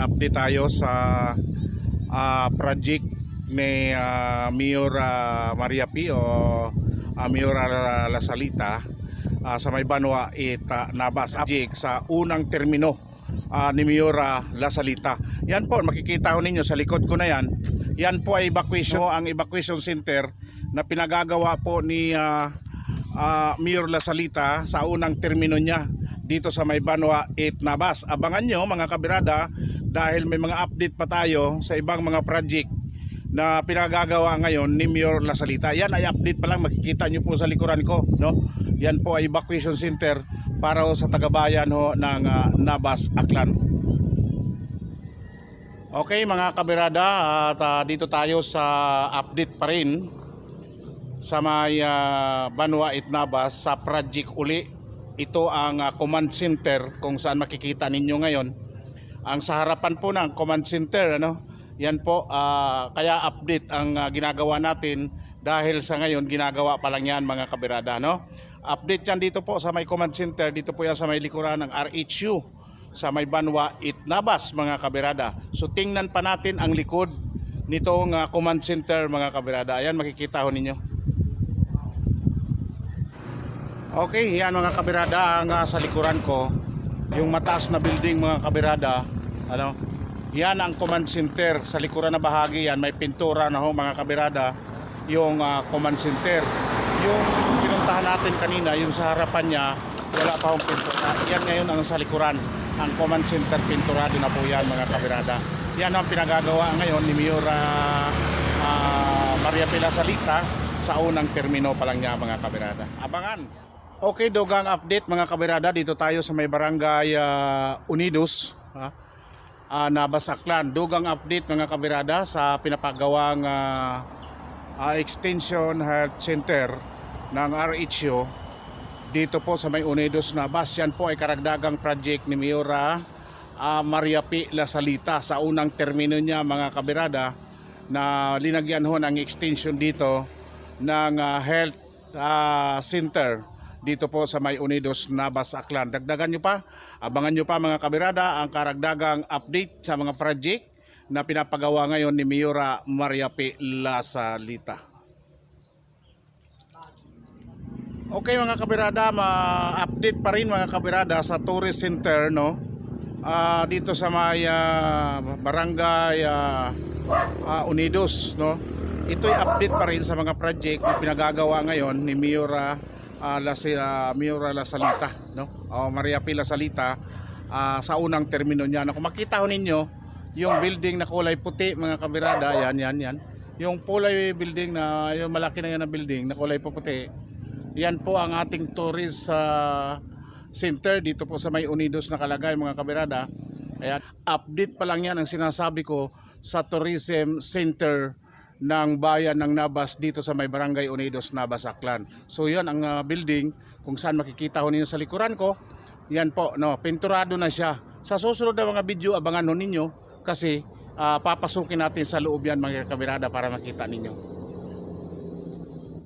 update tayo sa ah, project ni ah, Mayor ah, Maria P o ah, Mayor ah, La Salita ah, sa may Banwa it ah, Nabas project sa unang termino ah, ni Mayor ah, La Salita. Yan po, makikita ko ninyo sa likod ko na yan. Yan po ay evacuation, ang evacuation center na pinagagawa po ni ah, ah, Mayor La Salita sa unang termino niya dito sa may Banwa 8 Nabas. Abangan nyo mga kabirada dahil may mga update pa tayo sa ibang mga project na pinagagawa ngayon ni Mayor La Salita. Yan ay update pa lang makikita nyo po sa likuran ko. No? Yan po ay evacuation center para sa tagabayan ho ng ah, Nabas, Aklan. Okay mga kabirada at ah, dito tayo sa update pa rin sa may ah, Banwa Itnabas sa project uli. Ito ang ah, command center kung saan makikita ninyo ngayon. Ang sa harapan po ng command center ano, yan po ah, kaya update ang ah, ginagawa natin dahil sa ngayon ginagawa pa lang yan mga kabirada no. Update yan dito po sa may command center, dito po yan sa may likuran ng RHU sa may Banwa Itnabas mga kabirada. So tingnan pa natin ang likod nitong ah, command center mga kabirada. Ayan makikita ho ninyo. Okay, yan mga kabirada ang ah, sa likuran ko. Yung mataas na building mga kabirada, ano? Yan ang command center sa likuran na bahagi yan, may pintura na ho mga kabirada yung ah, command center. Yung pinuntahan natin kanina, yung sa harapan niya, wala pa hong pintura. Yan ngayon ang sa likuran. Ang command center pinturado na po yan mga kabirada. Yan ang pinagagawa ngayon ni Mayor ah, ah, Maria Pila Salita sa unang termino pa lang niya mga kabirada. Abangan! Okay, dogang update mga kabirada. Dito tayo sa may barangay ah, Unidos. Ha? Ah, Nabasaklan. Dogang update mga kabirada sa pinapagawang ah, ah, Extension Health Center ng RHO dito po sa may Unidos Nabas. Yan po ay karagdagang project ni Miora ah, Maria P. La Salita sa unang termino niya mga kabirada na linagyan ho ng extension dito ng ah, health ah, center dito po sa may Unidos Nabas Aklan. Dagdagan nyo pa, abangan nyo pa mga kabirada ang karagdagang update sa mga project na pinapagawa ngayon ni Miora Maria P. La Salita. Okay mga kabirada, ma-update pa rin mga kabirada sa tourist center no. Ah, dito sa may ah, barangay ah, ah, Unidos no. Ito'y update pa rin sa mga project na pinagagawa ngayon ni Miora ah, La, ah, Miora La Salita no. O Maria P. La Salita ah, sa unang termino niya. No, kung makita ho ninyo yung building na kulay puti mga kabirada, yan yan yan. Yung kulay building na yung malaki na yan na building na kulay puti yan po ang ating tourist ah, center dito po sa may Unidos na kalagay mga kabirada. Ayan, update pa lang yan ang sinasabi ko sa tourism center ng bayan ng Nabas dito sa may barangay Unidos, Nabas, Aklan. So yan ang ah, building kung saan makikita ho ninyo sa likuran ko. Yan po, no, pinturado na siya. Sa susunod na mga video, abangan ho ninyo kasi ah, papasukin natin sa loob yan mga kabirada para makita ninyo.